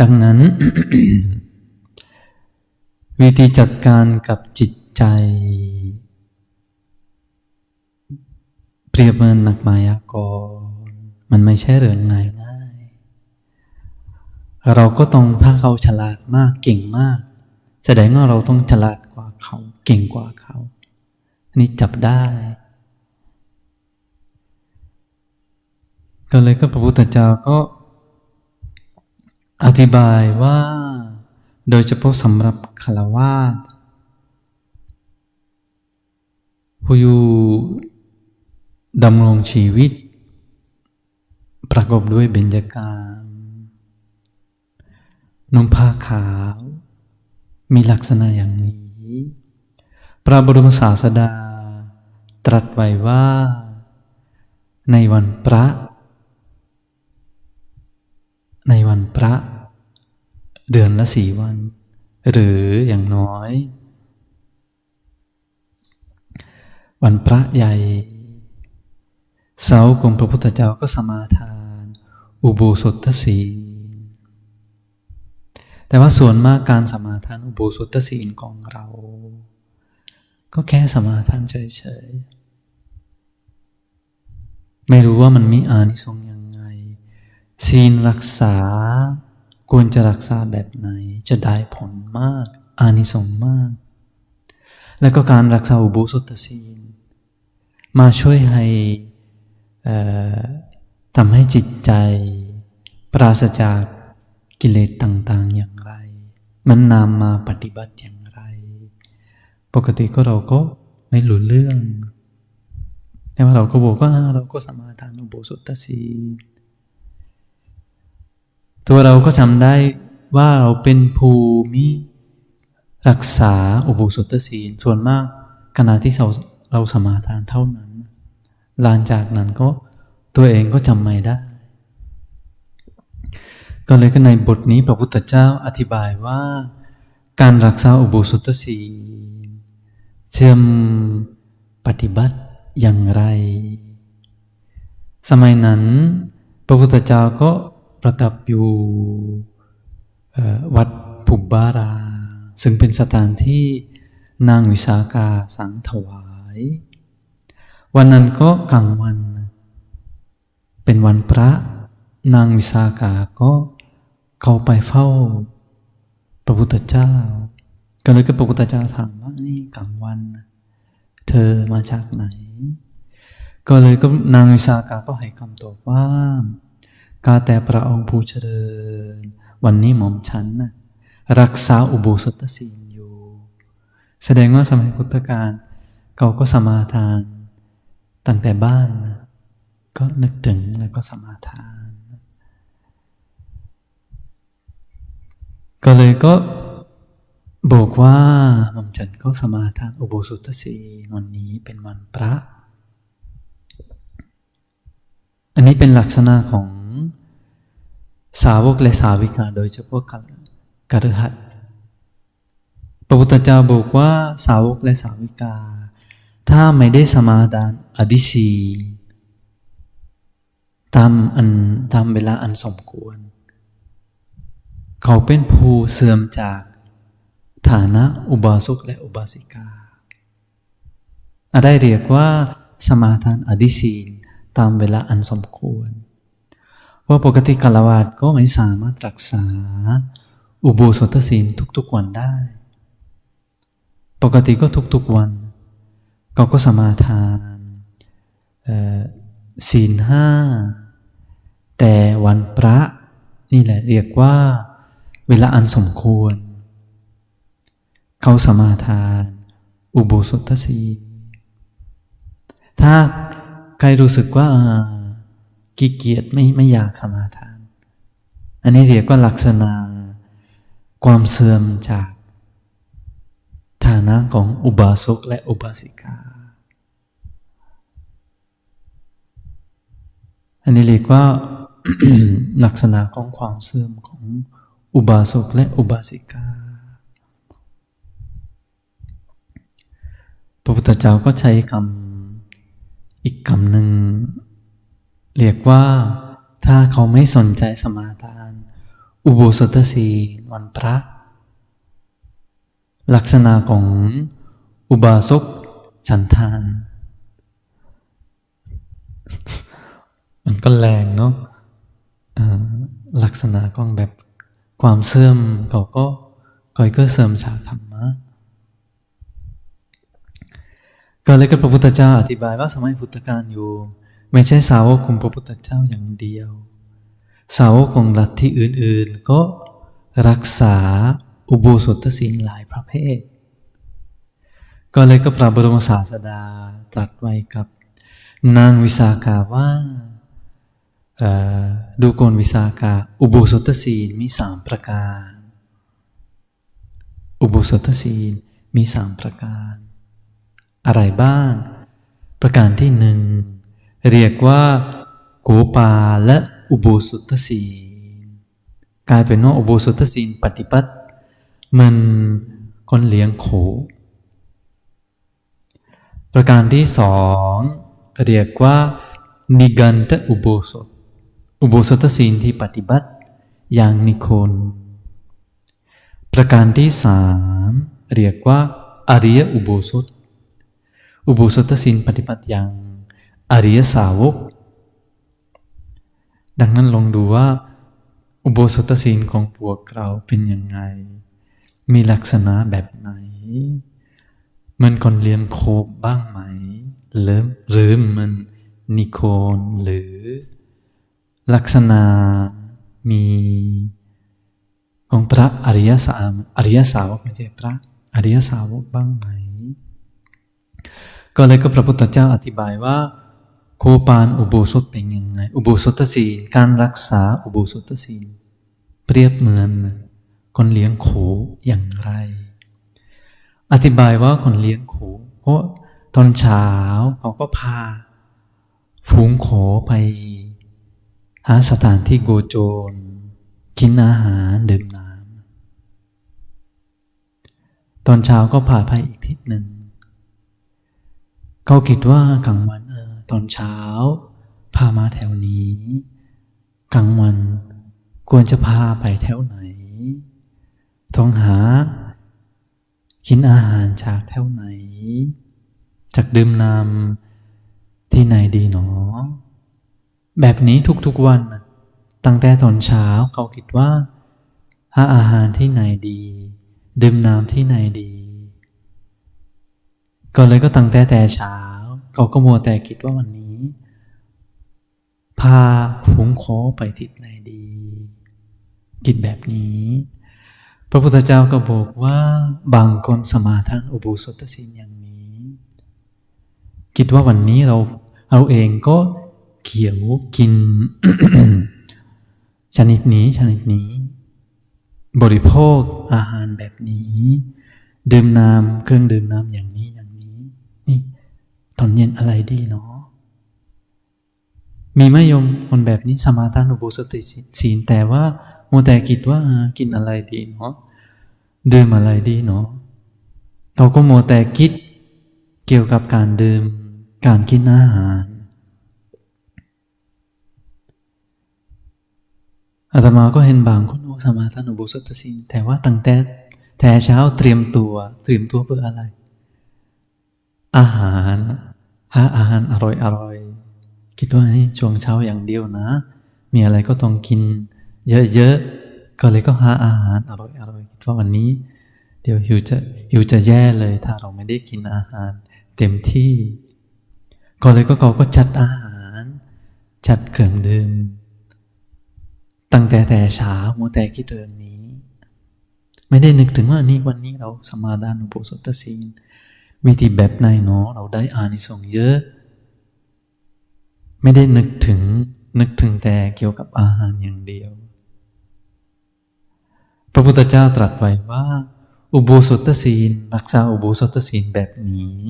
ดังนั้น วิธีจัดการกับจิตใจ เปรียบเหมือนนักมายากลมันไม่ใช่เรื่องง่ายง่ายเราก็ต้องถ้าเขาฉลาดมากเก่งมาก แสดงว่าเราต้องฉลาดกว่าเขาเก่งกว่าเขาอันนี้จับได้ ก็เลยก็พระพุทธเจ้าก็ อธิบายว่า โดยเฉพาะสำหรับคารวาสผู้อยู่ดำรงชีวิต ประกอบด้วยเบญจกามนุ่งผ้าขาว มีลักษณะอย่างนี้ พระบรมศาสดา ตรัสไว้ว่า ในวันพระ ในวันพระเดือนละสี่วัน หรืออย่างน้อย วันพระใหญ่ เสาของพระพุทธเจ้าก็สมาทาน อุโบสถศีลแต่ว่าส่วนมากการสมาทานอุโบสถศีลของเรา ก็แค่สมาทานเฉยๆ ไม่รู้ว่ามันมีอานิสงส์ย ศีลรักษา ควรจะรักษาแบบไหน จะได้ผลมาก อานิสงส์มาก แล้วก็การรักษาอุโบสถศีล มาช่วยให้ทำให้จิตใจ ปราศจากกิเลสต่าง ๆ อย่างไร มันนำมาปฏิบัติอย่างไร ปกติก็เราก็ไม่รู้เรื่อง แต่ว่าเราก็บอกว่าเราก็สมาทานอุโบสถศีล ตัวเราก็จำได้ว่าเราเป็นภูมิรักษาอุโบสถศีลส่วนมากขณะที่เราเราสมาทานเท่านั้น หลังจากนั้นก็ตัวเองก็จำไม่ได้ ก็เลยก็ในบทนี้พระพุทธเจ้าอธิบายว่า การรักษาอุโบสถศีลเชื่อมปฏิบัติอย่างไร สมัยนั้น พระพุทธเจ้าก็ ประทับอยู่วัดภูบารา ซึ่งเป็นสถานที่นางวิสาขาสังถวาย วันนั้นก็กลางวัน เป็นวันพระนางวิสาขาก็เข้าไปเฝ้า พระพุทธเจ้า ก็เลยก็พระพุทธเจ้าถามว่านี่กลางวัน เธอมาจากไหน ก็เลยก็นางวิสาขาก็ให้คำตอบว่า กาแต่พระองค์ผู้เจริญ วันนี้หม่อมฉันนะรักษาอุโบสถศีลอยู่ แสดงว่าสมัยพุทธกาลเขาก็สมาทานตั้งแต่บ้านนะก็นึกถึงแล้วก็สมาทาน ก็เลยก็บอกว่าหม่อมฉันก็สมาทานอุโบสถศีลวันนี้เป็นวันพระ อันนี้เป็นลักษณะของ สาวกและสาวิกาโดยเฉพาะกฤหัสพระพุทธเจ้าบอกว่าสาวกและสาวิกา ถ้าไม่ได้สมาทานอดิศีตามอันตามเวลาอันสมควร เขาเป็นผู้เสื่อมจากฐานะอุบาสกและอุบาสิกาได้เรียกว่าสมาทานอดิศีตามเวลาอันสมควร ว่าปกติกาลวาดก็ไม่สามารถรักษา อุโบสถศีลทุกๆวันได้ ปกติก็ทุกๆวันเขาก็สมาทานศีลห้า แต่วันพระนี่แหละเรียกว่าเวลาอันสมควร เขาสมาทาน อุโบสถศีลถ้าใครรู้สึกว่า ขี้เกียจไม่ไม่อยากสมาทาน อันนี้เรียกว่าลักษณะความเสื่อมจากฐานะของอุบาสกและอุบาสิกา อันนี้เรียกว่าลักษณะของความเสื่อมของอุบาสกและอุบาสิกา พระพุทธเจ้าก็ใช้คำอีกคำหนึ่ง เรียกว่า ถ้าเขาไม่สนใจสมาทาน อุโบสถศีลวันพระ ลักษณะของอุบาสกฉันทาน มันก็แรงเนาะลักษณะของแบบความเสื่อมเขาก็ก่อยก็เสื่อมจากธรรมะก็เลยกับพระพุทธเจ้าอธิบายว่าสมัยพุทธกาลอยู่ ไม่ใช่สาวกของพระพุทธเจ้าอย่างเดียว สาวกของลัทธิอื่นๆ ก็รักษาอุโบสถศีลหลายประเภท ก็เลยก็พระบรมศาสดาตรัสไว้กับ นางวิสาขาว่าดูกรวิสาขาอุโบสถศีลมีสามประการ อุโบสถศีลมีสามประการ อะไรบ้าง ประการที่หนึ่ง เรียกว่าโกปาและอุโบสถศีลกลายเป็นว่าอุโบสถศีลปฏิบัติ มันคนเลี้ยงโข ประการที่สองเรียกว่านิกันตอุโบสถ อุโบสถศีลที่ปฏิบัติอย่างนิคนประการที่สามเรียกว่าอริยอุโบสถ อุโบสถศีลปฏิบัติอย่าง อริยสาวก ดังนั้นลองดูว่า อุโบสถศีลของพวกเราเป็นยังไง มีลักษณะแบบไหน มันคนเรียนโคบบ้างไหมหรือหรือมันนิโคนหรือ ลักษณะมีของพระอริยสาวอริยสาวกไม่ใช่พระอริยสาวกบ้างไหม ก็เลยก็พระพุทธเจ้าอธิบายว่า โคปานอุโบสถเป็นยังไง อุโบสถศีลการรักษาอุโบสถศีลเปรียบเหมือนคนเลี้ยงโขอย่างไร อธิบายว่าคนเลี้ยงโขก็ตอนเช้าเขาก็พา ฝูงโขไป หาสถานที่โกโจรกินอาหารดื่มน้ำตอนเช้าก็พาไปอีกทิศหนึ่ง เขาคิดว่ากลางวันเออ ตอนเช้า พามาแถวนี้ กลางวันควรจะพาไปแถวไหน ต้องหา กินอาหารจากแถวไหน จากดื่มน้ำที่ไหนดีหนอ แบบนี้ทุกๆวัน ตั้งแต่ตอนเช้าเขาคิดว่า หาอาหารที่ไหนดี ดื่มน้ำที่ไหนดี ก็เลยก็ตั้งแต่แต่เช้า เขาก็มัวแต่คิดว่าวันนี้ พาฝูงโคไปทิศไหนดีคิดแบบนี้ พระพุทธเจ้าก็บอกว่าบางคนสมาทานอุโบสถศีลอย่างนี้ คิดว่าวันนี้เราเราเองก็เขียวกินชนิดนี้ชนิดนี้ บริโภคอาหารแบบนี้ ดื่มน้ำเครื่องดื่มน้ำอย่างนี้อย่างนี้นี่ ตอนเย็นอะไรดีเนาะมีไหมโยมคนแบบนี้สมาทานอุโบสถศีลแต่ว่าโมแต่คิดว่ากินอะไรดีเนาะดื่มอะไรดีเนาะเราก็โมแต่คิดเกี่ยวกับการดื่ม การกินอาหารอาตมาก็เห็นบางคนโอสมาทานอุโบสถศีลแต่ว่าตั้งแต่แต่เช้าเตรียมตัวเตรียมตัวเพื่ออะไร อาหาร หาอาหารอร่อยอร่อยคิดว่าช่วงเช้าอย่างเดียวนะ มีอะไรก็ต้องกิน เยอะๆ ก็เลยก็หาอาหารอร่อยอร่อยคิดว่าวันนี้ เดี๋ยวหิวจะหิวจะแย่เลยถ้าเราไม่ได้กินอาหาร เต็มที่ ก็เลยก็เขาก็จัดอาหาร จัดเครื่องดื่มตั้งแต่แต่เช้าโมวแต่คิดเรื่องนี้ ไม่ได้นึกถึงว่านี่วันนี้เราสมาทานอุโบสถศีล วิธีแบบไหนเนาะเราได้อานิสงส์เยอะ ไม่ได้นึกถึงนึกถึงแต่เกี่ยวกับอาหารอย่างเดียว พระพุทธเจ้าตรัสไว้ว่า อุโบสถศีลรักษาอุโบสถศีลแบบนี้